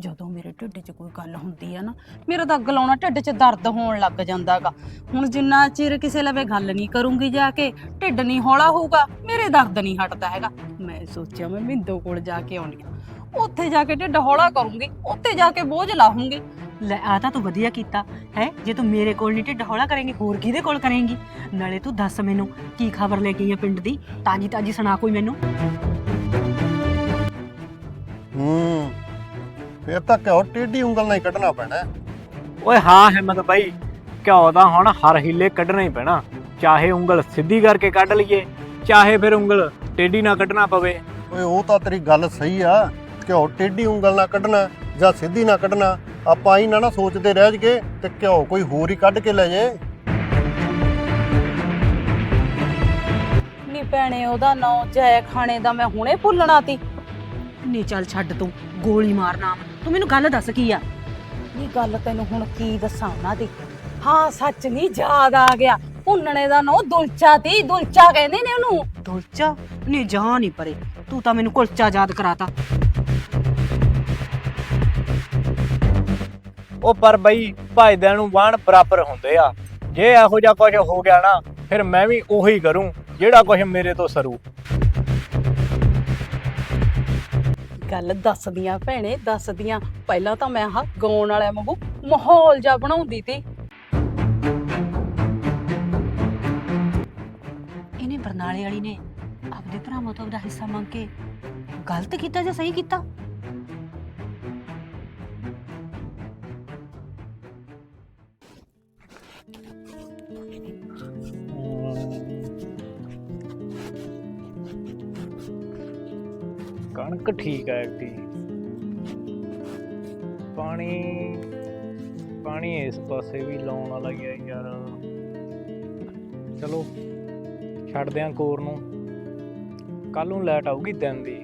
ਜਦੋਂ ਮੇਰੇ ਢਿੱਡ 'ਚ ਕੋਈ ਗੱਲ ਹੁੰਦੀ ਆ ਨਾ, ਮੇਰਾ ਤਾਂ ਅੱਗ ਲਾਉਣਾ ਢਿੱਡ 'ਚ ਦਰਦ ਹੋਣ ਲੱਗ ਜਾਂਦਾਗਾ। ਹੁਣ ਜਿੰਨਾ ਚਿਰ ਕਿਸੇ ਲਵੇ ਗੱਲ ਨਹੀਂ ਕਰੂੰਗੀ ਜਾ ਕੇ, ਢਿੱਡ ਨਹੀਂ ਹੌਲਾ ਹੋਊਗਾ, ਮੇਰੇ ਦਰਦ ਨਹੀਂ ਹਟਦਾ ਹੈਗਾ। ਮੈਂ ਸੋਚਿਆ ਮੈਂ ਮਿੰਦੋ ਕੋਲ ਜਾ ਕੇ ਆਉਣੀ ਆ। ਉੱਥੇ ਜਾ ਕੇ ਢਿੱਡ ਹੌਲਾ ਕਰੂੰਗੀ, ਉੱਥੇ ਜਾ ਕੇ ਬੋਝ ਲਾਹੂੰਗੀ। ਲੈ, ਆ ਤਾਂ ਤੂੰ ਵਧੀਆ ਕੀਤਾ, ਹੈ? ਜੇ ਤੂੰ ਮੇਰੇ ਕੋਲ ਨਹੀਂ ਢਿੱਡ ਹੌਲਾ ਕਰੇਂਗੀ, ਹੋਰ ਕਿਹਦੇ ਕੋਲ ਕਰੇਂਗੀ? ਨਾਲੇ ਤੂੰ ਦੱਸ ਮੈਨੂੰ, ਕੀ ਖਬਰ ਲੈ ਕੇ ਆਈ ਆ ਪਿੰਡ ਦੀ? ਤਾਜੀ ਤਾਜੀ ਸੁਣਾ ਕੋਈ ਮੈਨੂੰ। ਹੂੰ। ਫੇਰ ਤਾਂ ਘਿਓ ਟੇਢੀ ਉਂਗਲ ਨਾਲ ਹੀ ਕੱਢਣਾ ਪੈਣਾ। ਹੈ। ਓਏ ਹਾਂ ਹਿੰਮਤ ਬਾਈ ਘਿਓ ਦਾ ਹੁਣ ਹਰ ਹਿੱਲੇ ਕੱਢਣਾ ਹੀ ਪੈਣਾ। ਚਾਹੇ ਉਂਗਲ ਸਿੱਧੀ ਕਰਕੇ ਕੱਢ ਲਈਏ ਚਾਹੇ ਫਿਰ ਉਂਗਲ ਟੇਢੀ ਨਾ ਕੱਢਣਾ ਪਵੇ। ਓਏ ਉਹ ਤਾਂ ਤੇਰੀ ਗੱਲ ਸਹੀ ਆ ਘਿਓ ਟੇਢੀ ਉਂਗਲ ਨਾਲ ਕੱਢਣਾ ਜਾਂ ਸਿੱਧੀ ਨਾਲ ਕੱਢਣਾ ਆਪਾਂ ਹੀ ਨਾ ਨਾ ਸੋਚਦੇ ਰਹਿ ਜਗੇ ਤੇ ਘਿਓ ਕੋਈ ਹੋਰ ਹੀ ਕੱਢ ਕੇ ਲੈ ਜੇ। ਨੀ ਭੈਣੇ ਉਹਦਾ ਨਾਂ ਜੈ ਖਾਣੇ ਦਾ ਮੈਂ ਹੁਣੇ ਭੁੱਲਣਾ ਤੀ। ਨਹੀਂ ਚੱਲ ਛੱਡ ਤੂੰ ਗੋਲੀ ਮਾਰ ਨਾਮ ਤੂੰ ਮੈਨੂੰ ਗੱਲ ਦੱਸ ਕੀ ਆ? ਨੀ ਗੱਲ ਤੈਨੂੰ ਹੁਣ ਕੀ ਦੱਸਾਂ ਉਹਨਾਂ ਦੀ? ਹਾਂ ਸੱਚ ਨਹੀਂ ਯਾਦ ਆ ਗਿਆ। ਭੁੰਨਣੇ ਦਾ ਨਾਂ ਦੁਲਚਾ ਤੀ ਦੁਲਚਾ ਕਹਿੰਦੇ ਨੇ ਉਹਨੂੰ। ਦੁਲਚਾ? ਨਹੀਂ ਜਾ ਨਹੀਂ ਪਰੇ। ਤੂੰ ਤਾਂ ਮੈਨੂੰ ਕੁਲਚਾ ਯਾਦ ਕਰਾਤਾ। ਉਹ ਪਰ ਬਈ ਭਾਈਦਿਆਂ ਨੂੰ ਵਾਣ ਬਰਾਬਰ ਹੁੰਦੇ ਆ। ਜੇ ਇਹੋ ਜਿਹਾ ਕੁਝ ਹੋ ਗਿਆ ਨਾ ਫਿਰ ਮੈਂ ਵੀ ਉਹੀ ਕਰੂੰ ਜਿਹੜਾ ਕੁਝ ਮੇਰੇ ਤੋਂ ਸਰੂ। ਗੱਲ ਦੱਸਦੀਆਂ ਭੈਣੇ, ਦੱਸਦੀਆਂ। ਪਹਿਲਾਂ ਤਾਂ ਮੈਂ ਆਹ ਗਾਉਣ ਵਾਲਿਆਂ ਵਾਂਗੂ ਮਾਹੌਲ ਜਾ ਬਣਾਉਂਦੀ ਤੀ। ਇਹਨੇ ਬਰਨਾਲੇ ਵਾਲੀ ਨੇ ਆਪਦੇ ਭਰਾਵਾਂ ਤੋਂ ਆਪਦਾ ਹਿੱਸਾ ਮੰਗ ਕੇ ਗਲਤ ਕੀਤਾ ਜਾਂ ਸਹੀ ਕੀਤਾ? ਕਣਕ ਠੀਕ ਹੈ। ਐਕਟੀ ਪਾਣੀ ਪਾਣੀ ਇਸ ਪਾਸੇ ਵੀ ਲਾਉਣ ਵਾਲਾ ਹੀ ਹੈ ਯਾਰ। ਚਲੋ, ਛੱਡਦੇ ਆਂ ਕੋਰ ਨੂੰ। ਕੱਲ ਨੂੰ ਲੈਟ ਆਊਗੀ ਦਿਨ ਦੀ।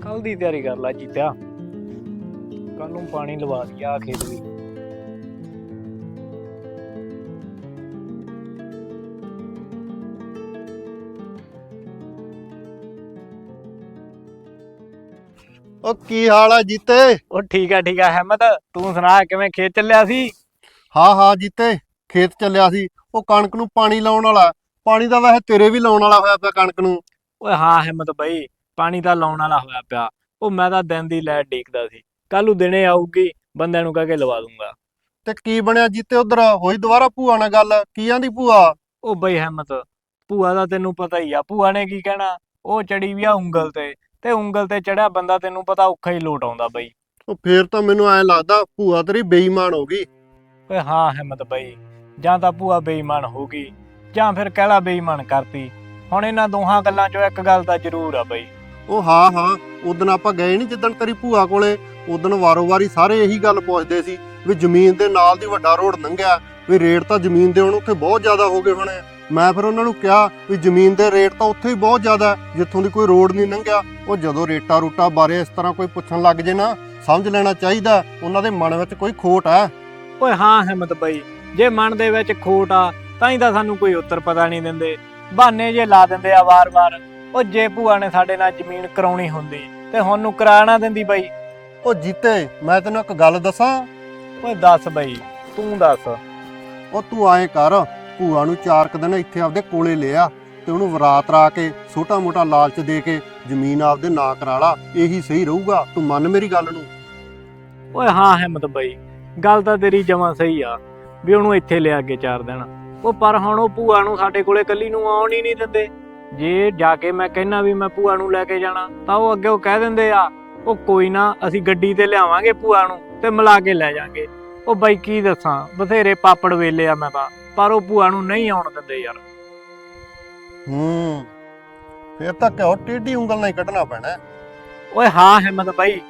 ਕੱਲ ਦੀ ਤਿਆਰੀ ਕਰ ਲੈ ਜੀਤਿਆ। ਕੱਲ ਨੂੰ ਪਾਣੀ ਲਵਾ ਦਈਏ ਆ ਖੇਤ ਵੀ ਉਹ ਕੀ ਹਾਲ ਆ ਜੀਤੇ? ਉਹ ਠੀਕ ਆ ਠੀਕ ਆ ਹਿੰਮਤ ਤੂੰ ਸੁਣਾ ਕਿਵੇਂ ਖੇਤ ਚੱਲਿਆ ਸੀ? ਹਾਂ ਹਾਂ ਜੀਤੇ ਖੇਤ ਚੱਲਿਆ ਸੀ। ਉਹ ਕਣਕ ਨੂੰ ਪਾਣੀ ਲਾਉਣ ਵਾਲਾ ਪਾਣੀ ਤਾਂ ਵੈਸੇ ਤੇਰੇ ਵੀ ਲਾਉਣ ਵਾਲਾ ਹੋਇਆ ਪਿਆ ਕਣਕ ਨੂੰ। ਓਏ ਹਾਂ ਹਿੰਮਤ ਬਈ ਪਾਣੀ ਤਾਂ ਲਾਉਣ ਵਾਲਾ ਹੋਇਆ ਪਿਆ। ਉਹ ਮੈਂ ਤਾਂ ਦਿਨ ਦੀ ਲਾਈਟ ਡੀਕਦਾ ਸੀ। ਕੱਲ ਨੂੰ ਦਿਨੇ ਆਊਗੀ ਬੰਦਿਆਂ ਨੂੰ ਕਹਿ ਕੇ ਲਵਾ ਦੂੰਗਾ। ਤੇ ਕੀ ਬਣਿਆ ਜੀਤੇ ਉਧਰ? ਹੋਈ ਦੁਬਾਰਾ ਭੂਆ ਨਾਲ ਗੱਲ? ਕੀ ਆਂਦੀ ਭੂਆ? ਉਹ ਬਈ ਹਿੰਮਤ ਭੂਆ ਦਾ ਤੈਨੂੰ ਪਤਾ ਹੀ ਆ। ਭੂਆ ਨੇ ਕੀ ਕਹਿਣਾ? ਉਹ ਚੜੀ ਵੀ ਆ ਉਂਗਲ ਤੇ। ਤੇ ਉਂਗਲ ਤੇ ਚੜਿਆ ਬੰਦਾ ਤੈਨੂੰ ਪਤਾ ਔਖਾ ਹੀ ਲੋਟ ਆਉਂਦਾ ਬਈ। ਉਹ ਫੇਰ ਤਾਂ ਮੈਨੂੰ ਐ ਲੱਗਦਾ ਭੂਆ ਤੇਰੀ ਬੇਈਮਾਨ ਹੋ ਗਈ। ਓਏ ਹਾਂ ਹਿੰਮਤ ਬਈ ਜਾਂ ਤਾਂ ਭੂਆ ਬੇਈਮਾਨ ਹੋ ਗਈ ਜਾਂ ਫਿਰ ਕਹਿਲਾ ਬੇਈਮਾਨ ਕਰਤੀ। ਹੁਣ ਇਹਨਾਂ ਦੋਹਾਂ ਗੱਲਾਂ ਚੋਂ ਇੱਕ ਗੱਲ ਤਾਂ ਜ਼ਰੂਰ ਆ ਬਈ। ਉਹ ਹਾਂ ਹਾਂ ਉਦੋਂ ਆਪਾਂ ਗਏ ਨਹੀਂ ਜਿੱਦਣ ਤੇਰੀ ਭੂਆ ਕੋਲੇ ਉਦੋਂ ਵਾਰੋ-ਵਾਰੀ ਸਾਰੇ ਇਹੀ ਗੱਲ ਪੁੱਛਦੇ ਸੀ ਵੀ ਜ਼ਮੀਨ ਦੇ ਨਾਲ ਦੀ ਵੱਡਾ ਰੋਡ ਲੰਘਿਆ ਵੀ ਰੇਟ ਤਾਂ ਜ਼ਮੀਨ ਦੇ ਹੁਣ ਉੱਥੇ ਬਹੁਤ ਜ਼ਿਆਦਾ ਹੋ ਗਏ ਹੋਣੇ। ਆ। ਮੈਂ ਫਿਰ ਉਹਨਾਂ ਨੂੰ ਕਿਹਾ ਵੀ ਜ਼ਮੀਨ ਦੇ ਰੇਟ ਤਾਂ ਉੱਥੇ ਹੀ ਬਹੁਤ ਜ਼ਿਆਦਾ ਹੈ, ਜਿੱਥੋਂ ਦੀ ਕੋਈ ਰੋਡ ਨਹੀਂ ਲੰਘਿਆ ਉਹ ਜਦੋਂ ਰੇਟਾ ਰੂਟਾ ਬਾਰੇ ਇਸ ਤਰ੍ਹਾਂ ਕੋਈ ਪੁੱਛਣ ਲੱਗ ਜੇ ਨਾ ਸਮਝ ਲੈਣਾ ਚਾਹੀਦਾ ਉਹਨਾਂ ਦੇ ਮਨ ਵਿੱਚ ਕੋਈ ਖੋਟ ਹੈ। ਓਏ ਹਾਂ ਹਿੰਮਤ ਬਈ ਜੇ ਮਨ ਦੇ ਵਿੱਚ ਖੋਟ ਆ ਤਾਂ ਹੀ ਤਾਂ ਸਾਨੂੰ ਕੋਈ ਉੱਤਰ ਪਤਾ ਨਹੀਂ ਦਿੰਦੇ। ਬਹਾਨੇ ਜੇ ਲਾ ਦਿੰਦੇ ਆ ਵਾਰ-ਵਾਰ ਉਹ ਜੇ ਭੂਆ ਨੇ ਸਾਡੇ ਨਾਲ ਜ਼ਮੀਨ ਕਰਾਉਣੀ ਹੁੰਦੀ ਤੇ ਹੁਣ ਨੂੰ ਕਰਾ ਨਾ ਦਿੰਦੀ ਬਈ। ਉਹ ਜੀਤੇ ਮੈਂ ਤੈਨੂੰ ਇੱਕ ਗੱਲ ਦੱਸਾਂ? ਓਏ ਦੱਸ ਬਈ ਤੂੰ ਦੱਸ। ਉਹ ਤੂੰ ਆਏ ਕਰ ਭੂਆ ਨੂੰ ਚਾਰ ਕੁ ਦਿਨ ਇੱਥੇ ਆਪਦੇ ਕੋਲੇ ਲਿਆ ਤੇ ਉਹਨੂੰ ਵਰਾਤ ਰਾ ਕੇ, ਛੋਟਾ ਮੋਟਾ ਲਾਲਚ ਦੇ ਕੇ ਜ਼ਮੀਨ ਆਪਦੇ ਨਾਂ ਕਰਾ ਲਾ, ਇਹੀ ਸਹੀ ਰਹੂਗਾ? ਤੂੰ ਮੰਨ ਮੇਰੀ ਗੱਲ ਨੂੰ? ਓਏ ਹਾਂ ਹਿੰਮਤ ਬਈ, ਗੱਲ ਤਾਂ ਤੇਰੀ ਜਮਾਂ ਸਹੀ ਆ, ਵੀ ਉਹਨੂੰ ਇੱਥੇ ਲਿਆ ਕੇ ਚਾਰ ਦਿਨ। ਉਹ ਪਰ ਹੁਣ ਉਹ ਭੂਆ ਨੂੰ ਸਾਡੇ ਕੋਲੇ ਕੱਲੀ ਨੂੰ ਆਉਣ ਹੀ ਨਹੀਂ ਦਿੰਦੇ। ਜੇ ਜਾ ਕੇ ਮੈਂ ਕਹਿਣਾ ਵੀ ਮੈਂ ਭੂਆ ਨੂੰ ਲੈ ਕੇ ਜਾਣਾ, ਤਾਂ ਉਹ ਅੱਗੇ ਉਹ ਕਹਿ ਦਿੰਦੇ ਆ, ਉਹ ਕੋਈ ਨਾ, ਅਸੀਂ ਗੱਡੀ ਤੇ ਲਿਆਵਾਂਗੇ ਭੂਆ ਨੂੰ ਤੇ ਮਿਲਾ ਕੇ ਲੈ ਜਾਾਂਗੇ। ਉਹ ਬਾਈ ਕੀ ਦੱਸਾਂ, ਬਥੇਰੇ ਪਾਪੜ ਵੇਲੇ ਆ ਮੈਂ ਤਾਂ। ਪਰ ਉਹ ਭੂਆ ਨੂੰ ਨਹੀਂ ਆਉਣ ਦਿੰਦੇ ਯਾਰ। ਹੂੰ ਫੇਰ ਤਾਂ ਘਿਓ ਟੇਢੀ ਉਂਗਲ ਨਾਲ ਹੀ ਕੱਢਣਾ ਪੈਣਾ। ਹੈ। ਓਏ ਹਾਂ ਹਿੰਮਤ ਬਾਈ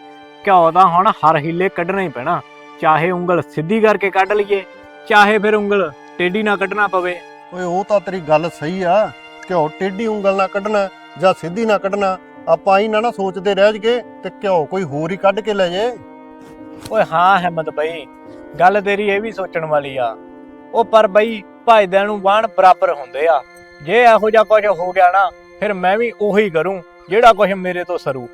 ਘਿਓ ਦਾ ਹੁਣ ਹਰ ਹਿੱਲੇ ਕੱਢਣਾ ਹੀ ਪੈਣਾ। ਚਾਹੇ ਉਂਗਲ ਸਿੱਧੀ ਕਰਕੇ ਕੱਢ ਲਈਏ ਚਾਹੇ ਫਿਰ ਉਂਗਲ ਟੇਢੀ ਨਾ ਕੱਢਣਾ ਪਵੇ। ਓਏ ਉਹ ਤਾਂ ਤੇਰੀ ਗੱਲ ਸਹੀ ਆ ਘਿਓ ਟੇਢੀ ਉਂਗਲ ਨਾਲ ਕੱਢਣਾ ਜਾਂ ਸਿੱਧੀ ਨਾਲ ਕੱਢਣਾ ਆਪਾਂ ਹੀ ਨਾ ਨਾ ਸੋਚਦੇ ਰਹਿ ਜਗੇ ਤੇ ਘਿਓ ਕੋਈ ਹੋਰ ਹੀ ਕੱਢ ਕੇ ਲੈ ਜੇ। ਓਏ ਹਾਂ ਹਿੰਮਤ ਬਈ ਗੱਲ ਤੇਰੀ ਇਹ ਵੀ ਸੋਚਣ ਵਾਲੀ ਆ। ਉਹ ਪਰ ਬਈ ਭਾਈਦਿਆਂ ਨੂੰ ਵਾਣ ਬਰਾਬਰ ਹੁੰਦੇ ਆ। ਜੇ ਇਹੋ ਜਿਹਾ ਕੁਝ ਹੋ ਗਿਆ ਨਾ ਫਿਰ ਮੈਂ ਵੀ ਉਹੀ ਕਰੂੰ ਜਿਹੜਾ ਕੁਝ ਮੇਰੇ ਤੋਂ ਸਰੂ।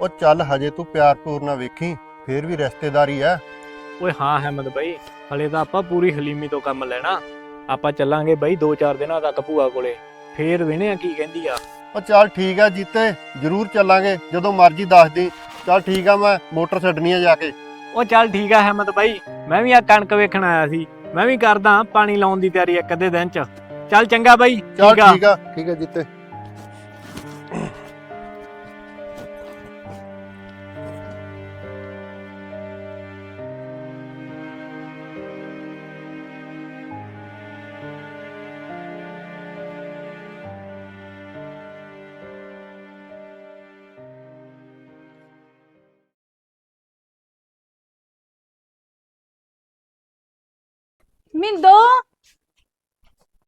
ਉਹ ਚੱਲ ਹਜੇ ਤੂੰ ਪਿਆਰ ਪੂਰ ਨਾਲ ਵੇਖੀ ਫੇਰ ਵੀ ਰਿਸ਼ਤੇਦਾਰੀ ਐ। ਓਏ ਹਾਂ ਅਹਿਮਦ ਬਾਈ ਹਲੇ ਤਾਂ ਆਪਾਂ ਪੂਰੀ ਹਲੀਮੀ ਤੋਂ ਕੰਮ ਲੈਣਾ। ਆਪਾਂ ਚੱਲਾਂਗੇ ਬਾਈ 2-4 ਦਿਨਾਂ ਤੱਕ ਭੂਆ ਕੋਲੇ ਫੇਰ ਵੇਣੇ ਆ ਕੀ ਕਹਿੰਦੀ ਆ। ਉਹ ਚੱਲ ਠੀਕ ਆ ਜੀਤੇ ਜ਼ਰੂਰ ਚੱਲਾਂਗੇ ਜਦੋਂ ਮਰਜ਼ੀ ਦੱਸ ਦੀ ਚੱਲ ਠੀਕ ਆ ਮੈਂ ਮੋਟਰ ਛੱਡਣੀ ਆ ਜਾ ਕੇ। ਉਹ ਚੱਲ ਠੀਕ ਆ ਅਹਿਮਦ ਬਾਈ ਮੈਂ ਵੀ ਆ ਕਣਕ ਵੇਖਣ ਆਇਆ ਸੀ। ਮੈਂ ਵੀ ਕਰਦਾ ਪਾਣੀ ਲਾਉਣ ਦੀ ਤਿਆਰੀ ਇੱਕ ਅੱਧੇ ਦਿਨ ਚ। ਚੱਲ ਚੰਗਾ ਬਾਈ ਚੱਲ ਠੀਕ ਆ। ਠੀਕ ਆ ਠੀਕ ਆ ਜੀਤੇ। ਮਿੰਦੋ?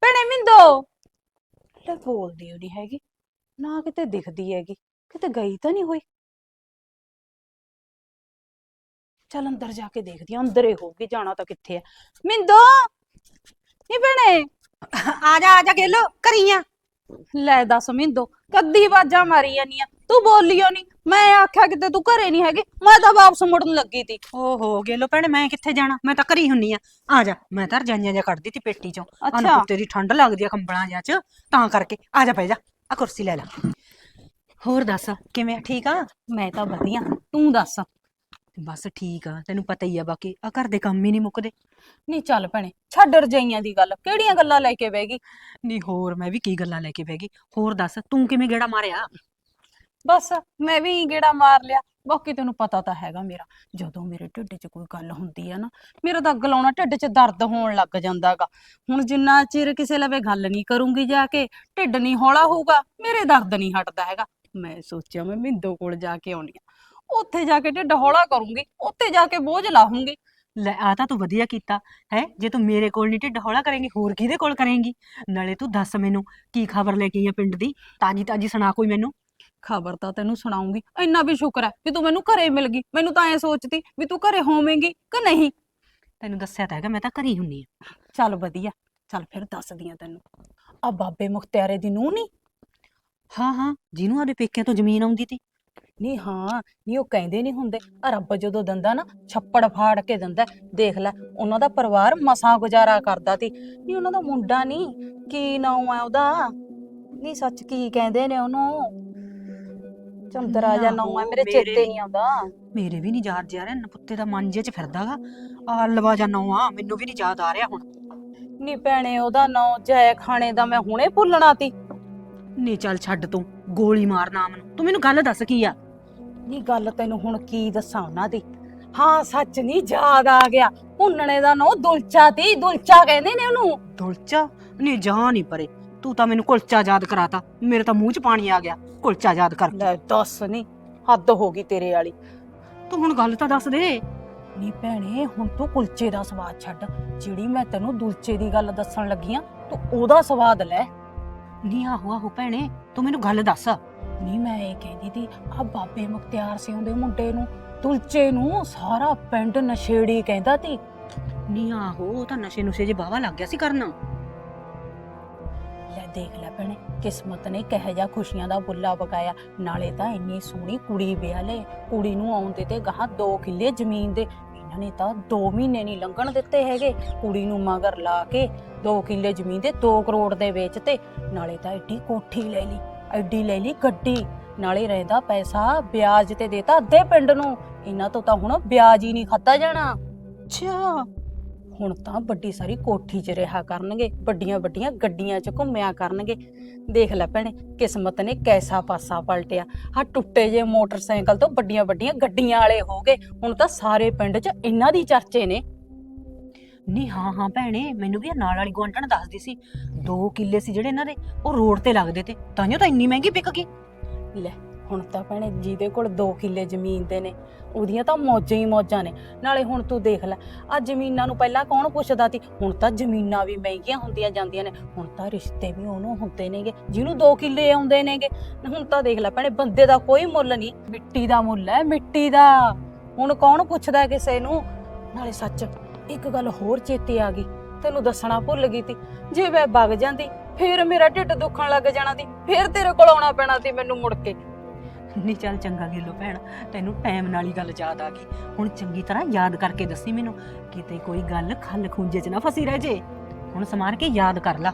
ਭੈਣੇ ਮਿੰਦੋ? ਲੈ ਬੋਲਦੀ ਉਹਦੀ ਹੈਗੀ। ਨਾ ਕਿਤੇ ਦਿਖਦੀ ਹੈਗੀ। ਕਿਤੇ ਗਈ ਤਾਂ ਨਹੀਂ ਹੋਈ। ਚੱਲ ਅੰਦਰ ਜਾ ਕੇ ਦੇਖਦੀ ਆਂ। ਅੰਦਰ ਹੀ ਹੋਊਗੀ ਜਾਣਾ ਤਾਂ ਕਿੱਥੇ ਆ। ਮਿੰਦੋ? ਨੀ ਭੈਣੇ? ਆ ਜਾ ਆ ਜਾ ਗੇਲੋ ਕਰੀਆਂ ਲੈ ਦੱਸ ਮਿੰਦੋ। ਕੱਦੀ ਆਵਾਜ਼ਾਂ ਮਾਰੀ ਜਾਨੀ ਆ। ਤੂੰ ਬੋਲੀਓ ਨਹੀਂ ਮੈਂ ਆਖਿਆ ਕਿਤੇ ਤੂੰ ਘਰੇ ਨਹੀਂ ਹੈਗੀ। ਮੈਂ ਤਾਂ ਵਾਪਸ ਮੁੜਨ ਲੱਗੀ ਤੀ। ਓਹੋ ਗੇਲੋ ਭੈਣੇ ਮੈਂ ਕਿੱਥੇ ਜਾਣਾ? ਮੈਂ ਤਾਂ ਘਰੀ ਹੁੰਨੀ ਆ। ਆ ਜਾ ਮੈਂ ਤਾਂ ਰਜਾਈਆਂ ਜਿਹਾ ਕੱਢਦੀ ਤੀ ਪੇਟੀ ਚੋਂ। ਅੱਛਾ। ਦੀ ਠੰਡ ਲੱਗਦੀ ਆ ਕੰਬਲਾਂ ਜਿਹਾ ਚ। ਤਾਂ ਕਰਕੇ। ਆ ਜਾ ਪੈ ਜਾ। ਆ ਕੁਰਸੀ ਲੈ ਲੈ। ਹੋਰ ਦੱਸ ਕਿਵੇਂ ਆ? ਠੀਕ ਆ? ਮੈਂ ਤਾਂ ਵਧੀਆ। ਤੂੰ ਦੱਸ। ਬਸ ਠੀਕ ਆ, ਤੈਨੂੰ ਪਤਾ ਹੀ ਆ ਬਾਕੀ ਆ ਘਰ ਦੇ ਕੰਮ ਹੀ ਨਹੀਂ ਮੁੱਕਦੇ। ਨਹੀਂ ਚੱਲ ਭੈਣੇ, ਛੱਡ ਰਜਾਈਆਂ ਦੀ ਗੱਲ, ਕਿਹੜੀਆਂ ਗੱਲਾਂ ਲੈ ਕੇ ਬਹਿ ਗਈ? ਨਹੀਂ ਹੋਰ, ਮੈਂ ਵੀ ਕੀ ਗੱਲਾਂ ਲੈ ਕੇ ਬਹਿ ਗਈ, ਹੋਰ ਦੱਸ, ਤੂੰ ਕਿਵੇਂ ਗੇੜਾ ਮਾਰਿਆ? ਬਸ, ਮੈਂ ਵੀ ਗੇੜਾ ਮਾਰ ਲਿਆ, ਬਾਕੀ ਤੈਨੂੰ ਪਤਾ ਤਾਂ ਹੈਗਾ ਮੇਰਾ, ਜਦੋਂ ਮੇਰੇ ਢਿੱਡ 'ਚ ਕੋਈ ਗੱਲ ਹੁੰਦੀ ਆ ਨਾ, ਮੇਰਾ ਤਾਂ ਅੱਗ ਲਾਉਣਾ ਢਿੱਡ 'ਚ ਦਰਦ ਹੋਣ ਲੱਗ ਜਾਂਦਾਗਾ। ਹੁਣ ਜਿੰਨਾ ਚਿਰ ਕਿਸੇ ਲਵੇ ਗੱਲ ਨਹੀਂ ਕਰੂੰਗੀ ਜਾ ਕੇ, ਢਿੱਡ ਨਹੀਂ ਹੌਲਾ ਹੋਊਗਾ, ਮੇਰੇ ਦਰਦ ਨਹੀਂ ਹਟਦਾ ਹੈਗਾ। ਮੈਂ ਸੋਚਿਆ ਮੈਂ ਮਿੰਦੋ ਕੋਲ ਜਾ ਕੇ ਆਉਣੀ ਆ। ਉੱਥੇ ਜਾ ਕੇ ਢਿੱਡ ਹੌਲਾ ਕਰੂੰਗੀ ਉੱਥੇ ਜਾ ਕੇ ਬੋਝ ਲਾਹੂੰਗੀ। ਲੈ ਆ ਤਾਂ ਤੂੰ ਵਧੀਆ ਕੀਤਾ ਹੈ? ਜੇ ਤੂੰ ਮੇਰੇ ਕੋਲ ਨਹੀਂ ਢਿੱਡ ਹੌਲਾ ਕਰੇਂਗੀ ਹੋਰ ਕਿਹਦੇ ਕੋਲ ਕਰੇਂਗੀ? ਨਾਲੇ ਤੂੰ ਦੱਸ ਮੈਨੂੰ ਕੀ ਖਬਰ ਲੈ ਕੇ ਆਈ ਆ ਪਿੰਡ ਦੀ? ਤਾਜੀ ਤਾਜੀ ਸੁਣਾ ਕੋਈ ਮੈਨੂੰ। ਖਬਰ ਤਾਂ ਤੈਨੂੰ ਸੁਣਾਉਂਗੀ ਇੰਨਾ ਵੀ ਸ਼ੁਕਰ ਹੈ ਵੀ ਤੂੰ ਮੈਨੂੰ ਘਰੇ ਮਿਲ ਗਈ। ਮੈਨੂੰ ਤਾਂ ਐ ਸੋਚਦੀ ਵੀ ਤੂੰ ਘਰੇ ਹੋਵੇਂਗੀ ਕਿ ਨਹੀਂ? ਤੈਨੂੰ ਦੱਸਿਆ ਤਾਂ ਹੈਗਾ ਮੈਂ ਤਾਂ ਘਰੀ ਹੁੰਨੀ ਆ। ਚੱਲ ਵਧੀਆ ਚੱਲ ਫਿਰ ਦੱਸਦੀ ਆ ਤੈਨੂੰ। ਆ ਬਾਬੇ ਮੁਖਤਿਆਰੇ ਦੀ ਨੂੰਹ ਨਹੀਂ ਹਾਂ ਹਾਂ ਜਿਹਨੂੰ ਆਦੇ ਪੇਕਿਆਂ ਤੋਂ ਜ਼ਮੀਨ ਆਉਂਦੀ ਤੀ। ਨਹੀਂ ਹਾਂ ਨਹੀਂ ਉਹ ਕਹਿੰਦੇ ਨਹੀਂ ਹੁੰਦੇ। ਆ ਰੱਬ ਜਦੋਂ ਦਿੰਦਾ ਨਾ ਛੱਪੜ ਫਾੜ ਕੇ ਦਿੰਦਾ। ਦੇਖ ਲੈ ਉਹਨਾਂ ਦਾ ਪਰਿਵਾਰ ਮਸਾਂ ਗੁਜ਼ਾਰਾ ਕਰਦਾ ਤੀ। ਨਹੀਂ ਉਹਨਾਂ ਦਾ ਮੁੰਡਾ ਨਹੀਂ ਕੀ ਨਾਮ ਹੈ ਉਹਦਾ? ਨਹੀਂ ਸੱਚ ਕੀ ਕਹਿੰਦੇ ਨੇ ਉਹਨੂੰ? ਚੰਦਰਾ ਜਾਂ ਨਾਮ ਹੈ ਮੇਰੇ ਚੇਤੇ ਨਹੀਂ ਆਉਂਦਾ। ਮੇਰੇ ਵੀ ਨਹੀਂ ਯਾਦ ਜਾ ਰਿਹਾ ਨਪੁੱਤੇ ਦਾ ਮਨ ਜੇ ਚ ਫਿਰਦਾਗਾ ਆ ਲਵਾ ਜਾਂ ਨੌ ਆ ਮੈਨੂੰ ਵੀ ਨਹੀਂ ਯਾਦ ਆ ਰਿਹਾ ਹੁਣ। ਨਹੀਂ ਭੈਣੇ ਉਹਦਾ ਨਾਂ ਜੈ ਖਾਣੇ ਦਾ ਮੈਂ ਹੁਣੇ ਭੁੱਲਣਾ ਤੀ। ਨਹੀਂ ਚੱਲ ਛੱਡ ਤੂੰ ਗੋਲੀ ਮਾਰ ਨਾਮ ਨੂੰ। ਤੂੰ ਮੈਨੂੰ ਗੱਲ ਦੱਸ ਕੀ ਆ? ਨਹੀਂ ਗੱਲ ਤੈਨੂੰ ਹੁਣ ਕੀ ਦੱਸਾਂ ਉਹਨਾਂ ਦੀ? ਹਾਂ ਸੱਚ ਨਹੀਂ ਯਾਦ ਆ ਗਿਆ। ਭੁੰਨਣੇ ਦਾ ਨਾਂ ਦੁਲਚਾ ਤੀ ਦੁਲਚਾ ਕਹਿੰਦੇ ਨੇ ਉਹਨੂੰ। ਦੁਲਚਾ? ਨਹੀਂ ਜਾ ਨਹੀਂ ਪਰੇ। ਤੂੰ ਤਾਂ ਮੈਨੂੰ ਕੁਲਚਾ ਯਾਦ ਕਰਾਤਾ। ਮੇਰੇ ਤਾਂ ਮੂੰਹ 'ਚ ਪਾਣੀ ਆ ਗਿਆ। ਕੁਲਚਾ ਯਾਦ ਕਰ। ਲੈ ਦੱਸ ਨਹੀਂ ਹੱਦ ਹੋ ਗਈ ਤੇਰੇ ਵਾਲੀ। ਤੂੰ ਹੁਣ ਗੱਲ ਤਾਂ ਦੱਸ ਦੇ। ਨੀ ਭੈਣੇ ਹੁਣ ਤੂੰ ਕੁਲਚੇ ਦਾ ਸਵਾਦ ਛੱਡ। ਜਿਹੜੀ ਮੈਂ ਤੈਨੂੰ ਦੁਲਚੇ ਦੀ ਗੱਲ ਦੱਸਣ ਲੱਗੀ ਆ ਤੂੰ ਉਹਦਾ ਸਵਾਦ ਲੈ। ਨਹੀਂ ਆਹੋ ਆਹੋ ਭੈਣੇ। ਤੂੰ ਮੈਨੂੰ ਗੱਲ ਦੱਸ। ਨੀ ਮੈਂ ਇਹ ਕਹਿੰਦੀ ਤੀ ਆ ਬਾਬੇ ਮੁਖਤਿਆਰ ਸਿੰਘ ਦੇ ਮੁੰਡੇ ਨੂੰ ਦੁਲਚੇ ਨੂੰ ਸਾਰਾ ਪਿੰਡ ਨਸ਼ੇੜੀ ਕਹਿੰਦਾ ਤੀ ਨਹੀਂ ਆਹੋ ਉਹ ਤਾਂ ਨਸ਼ੇ ਨੁਸ਼ੇ ਜੇ ਬਾਵਾ ਲੱਗ ਗਿਆ ਸੀ ਕਰਨ। ਲੈ ਦੇਖ ਲੈ ਭੈਣੇ ਕਿਸਮਤ ਨੇ ਕਿਹੋ ਜਿਹਾ ਖੁਸ਼ੀਆਂ ਦਾ ਬੁੱਲਾ ਪਕਾਇਆ ਨਾਲੇ ਤਾਂ ਇੰਨੀ ਸੋਹਣੀ ਕੁੜੀ ਵਿਆਹ ਲੈ ਕੁੜੀ ਨੂੰ ਆਉਂਦੇ ਤੇ ਗਾਹਾਂ 2 ਕਿੱਲੇ ਜ਼ਮੀਨ ਦੇ ਇਹਨਾਂ ਨੇ ਤਾਂ 2 ਮਹੀਨੇ ਨਹੀਂ ਲੰਘਣ ਦਿੱਤੇ ਹੈਗੇ। ਕੁੜੀ ਨੂੰ ਮਗਰ ਲਾ ਕੇ 2 ਕਿੱਲੇ ਜ਼ਮੀਨ ਦੇ 2 ਕਰੋੜ ਦੇ ਵੇਚ ਤੇ ਨਾਲੇ ਤਾਂ ਐਡੀ ਕੋਠੀ ਲੈ ਲਈ, ਐਡੀ ਲੈ ਲਈ ਗੱਡੀ, ਨਾਲੇ ਰਹਿੰਦਾ ਪੈਸਾ, ਵਿਆਜ ਤੇ ਦੇਤਾ ਅੱਧੇ ਪਿੰਡ ਨੂੰ। ਇਹਨਾਂ ਤੋਂ ਤਾਂ ਹੁਣ ਵਿਆਜ ਹੀ ਨਹੀਂ ਖਾਦਾ ਜਾਣਾ। ਅੱਛਾ। ਹੁਣ ਤਾਂ ਵੱਡੀ ਸਾਰੀ ਕੋਠੀ 'ਚ ਰਿਹਾ ਕਰਨਗੇ ਵੱਡੀਆਂ ਵੱਡੀਆਂ ਗੱਡੀਆਂ 'ਚ ਘੁੰਮਿਆ ਕਰਨਗੇ। ਦੇਖ ਲੈ ਭੈਣੇ ਕਿਸਮਤ ਨੇ ਕੈਸਾ ਪਾਸਾ ਪਲਟਿਆ। ਆ ਟੁੱਟੇ ਜੇ ਮੋਟਰਸਾਈਕਲ ਤੋਂ ਵੱਡੀਆਂ ਵੱਡੀਆਂ ਗੱਡੀਆਂ ਵਾਲੇ ਹੋ ਗਏ। ਹੁਣ ਤਾਂ ਸਾਰੇ ਪਿੰਡ 'ਚ ਇਹਨਾਂ ਦੀ ਚਰਚੇ ਨੇ। ਨਹੀਂ ਹਾਂ ਹਾਂ ਭੈਣੇ ਮੈਨੂੰ ਵੀ ਇਹ ਨਾਲ ਵਾਲੀ ਗੁਆਂਢਣ ਦੱਸਦੀ ਸੀ। 2 ਕਿੱਲੇ ਸੀ ਜਿਹੜੇ ਇਹਨਾਂ ਦੇ ਉਹ ਰੋਡ ਤੇ ਲੱਗਦੇ ਤੇ ਤਾਂਿਓ ਤਾਂ ਇੰਨੀ ਮਹਿੰਗੀ ਵਿਕ ਗਈ। ਲੈ ਹੁਣ ਤਾਂ ਭੈਣੇ ਜਿਹਦੇ ਕੋਲ 2 ਕਿੱਲੇ ਜ਼ਮੀਨ ਦੇ ਨੇ, ਉਹਦੀਆਂ ਤਾਂ ਮੌਜਾਂ ਹੀ ਮੌਜਾਂ ਨੇ। ਨਾਲੇ ਹੁਣ ਤੂੰ ਦੇਖ ਲੈ ਆ ਜ਼ਮੀਨਾਂ ਨੂੰ ਪਹਿਲਾਂ ਕੌਣ ਪੁੱਛਦਾ ਸੀ? ਹੁਣ ਤਾਂ ਜ਼ਮੀਨਾਂ ਵੀ ਮਹਿੰਗੀਆਂ ਹੁੰਦੀਆਂ ਜਾਂਦੀਆਂ ਨੇ। ਹੁਣ ਤਾਂ ਰਿਸ਼ਤੇ ਵੀ ਉਹਨੂੰ ਹੁੰਦੇ ਨੇਗੇ, ਜਿਹਨੂੰ 2 ਕਿੱਲੇ ਆਉਂਦੇ ਨੇਗੇ। ਹੁਣ ਤਾਂ ਦੇਖ ਲੈ ਭੈਣੇ, ਬੰਦੇ ਦਾ ਕੋਈ ਮੁੱਲ ਨਹੀਂ। ਮਿੱਟੀ ਦਾ ਮੁੱਲ ਹੈ, ਮਿੱਟੀ ਦਾ। ਹੁਣ ਕੌਣ ਪੁੱਛਦਾ ਕਿਸੇ ਨੂੰ? ਨਾਲੇ ਸੱਚ, ਇੱਕ ਗੱਲ ਹੋਰ ਚੇਤੇ ਆ ਗਈ, ਤੈਨੂੰ ਦੱਸਣਾ ਭੁੱਲ ਗਈ ਤੀ ਜੇ ਮੈਂ ਵਗ ਜਾਂਦੀ, ਫੇਰ ਮੇਰਾ ਢਿੱਡ ਦੁਖਣ ਲੱਗ ਜਾਣਾ ਸੀ। ਫੇਰ ਤੇਰੇ ਕੋਲ ਆਉਣਾ ਪੈਣਾ ਸੀ ਮੈਨੂੰ ਮੁੜ ਕੇ। ਨਹੀਂ, ਚੱਲ ਚੰਗਾ ਗਿੱਲੋ ਭੈਣ, ਤੈਨੂੰ ਟਾਈਮ ਨਾਲ ਹੀ ਗੱਲ ਯਾਦ ਆ ਗਈ। ਹੁਣ ਚੰਗੀ ਤਰ੍ਹਾਂ ਯਾਦ ਕਰਕੇ ਦੱਸੀ ਮੈਨੂੰ, ਕਿਤੇ ਕੋਈ ਗੱਲ ਖੱਲ ਖੁੰਝੇ 'ਚ ਨਾ ਫਸੀ ਰਹਿ ਜੇ। ਹੁਣ ਸਮਾਰ ਕੇ ਯਾਦ ਕਰ ਲਾ।